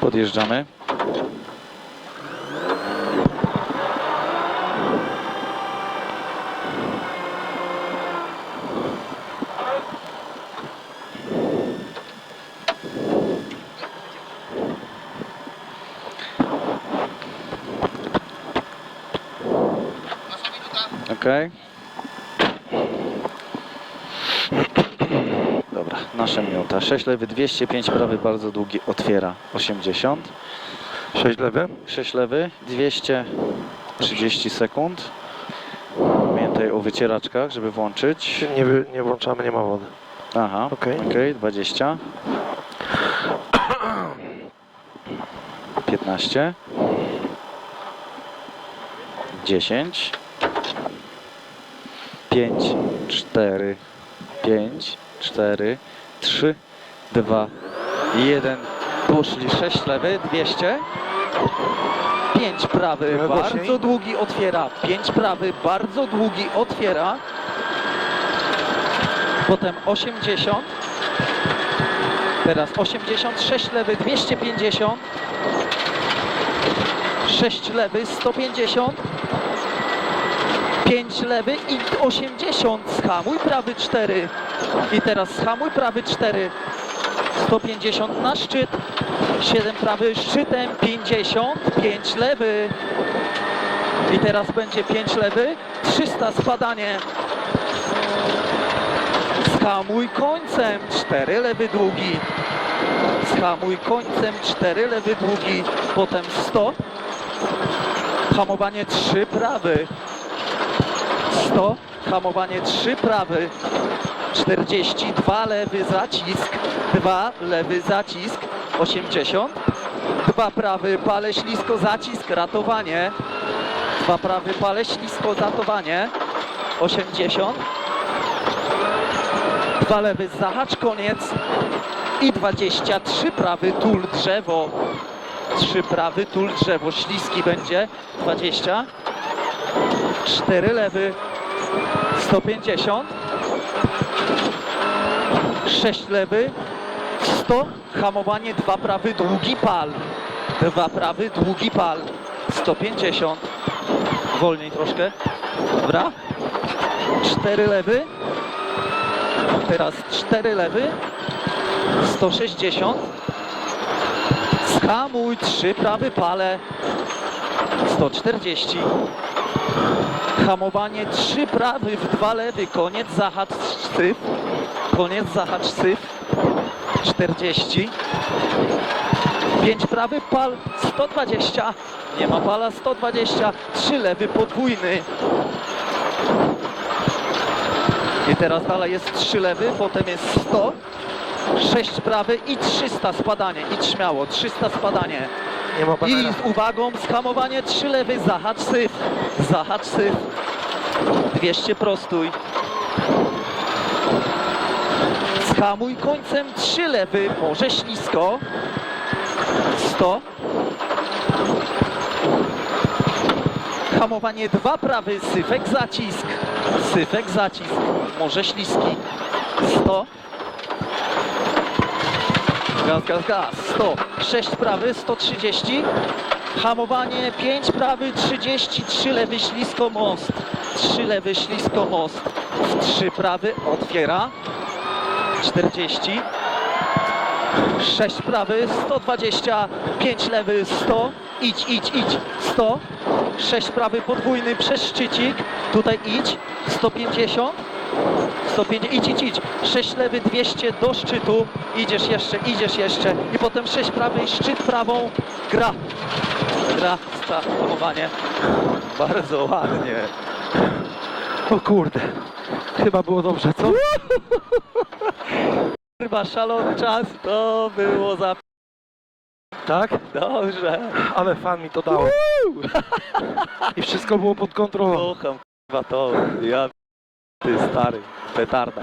Podjeżdżamy. Okej. Dobra, nasza minuta. 6 lewy 205 prawy bardzo długi otwiera 80. 6 lewy. 6 lewy 230 sekund. Pamiętaj o wycieraczkach, żeby włączyć. Nie, wy- nie włączamy, nie ma wody. Aha, Okej. okej, 20. 15. 10. 5, 4, 5, 4, 3, 2, 1. Poszli 6 lewy, 200. 5 prawy, bardzo długi otwiera. 5 prawy, bardzo długi otwiera. Potem 80. Teraz 86 lewy, 250. 6 lewy, 150. 5 lewy i 80. Schamuj prawy 4. I teraz schamuj prawy 4. 150 na szczyt. 7 prawy szczytem, 50. 5 lewy. I teraz będzie 5 lewy. 300 spadanie. Schamuj końcem, 4 lewy długi. Schamuj końcem, 4 lewy długi. Potem 100. Hamowanie 3 prawy. 100. Hamowanie 3 prawy. 42 lewy zacisk. 2 lewy zacisk. 80. 2 prawy pale ślisko zacisk ratowanie. 2 prawy pale ślisko ratowanie. 80. Dwa lewy zahacz koniec i 23 prawy tul drzewo. 3 prawy tul drzewo śliski będzie 20. 4 lewy 150. 6 lewy 100. Hamowanie 2 prawy długi pal. 2 prawy długi pal 150. Wolniej troszkę. Dobra. 4 lewy Teraz 4 lewy, 160. Schamuj, 3 prawy pale, 140. Hamowanie 3 prawy w 2 lewy, koniec zahacz syf, koniec zahacz syf, 40. 5 prawy pal, 120. Nie ma pala, 120. 3 lewy podwójny, i teraz dalej jest 3 lewy, potem jest 100, 6 prawy i 300 spadanie. Idź śmiało, 300 spadanie. Nie ma I z uwagą, skamowanie 3 lewy, zahacz syf, zahacz syf. 200 prostuj. Skamuj końcem 3 lewy, może ślisko. 100. Hamowanie 2 prawy, syfek zacisk. Syfek zacisk, może śliski. 100. Gaz, gaz, gaz. 100. 6 prawy, 130. Hamowanie 5 prawy, 30. 3 lewy, ślisko most. 3 lewy, ślisko most. 3 prawy, otwiera. 40. 6 prawy, 120, 5 lewy, 100, idź, idź, idź, 100, 6 prawy podwójny przez szczycik, tutaj idź, 150, 150, idź, idź, idź, 6 lewy, 200 do szczytu, idziesz jeszcze, idziesz jeszcze i potem 6 prawy i szczyt prawą, gra, gra, hamowanie, bardzo ładnie. O kurde. Chyba było dobrze, co? Chyba szalony czas, to było za... Tak? Dobrze. Ale fan mi to dało. I wszystko było pod kontrolą. Kocham chyba to. Ja ty stary, petarda.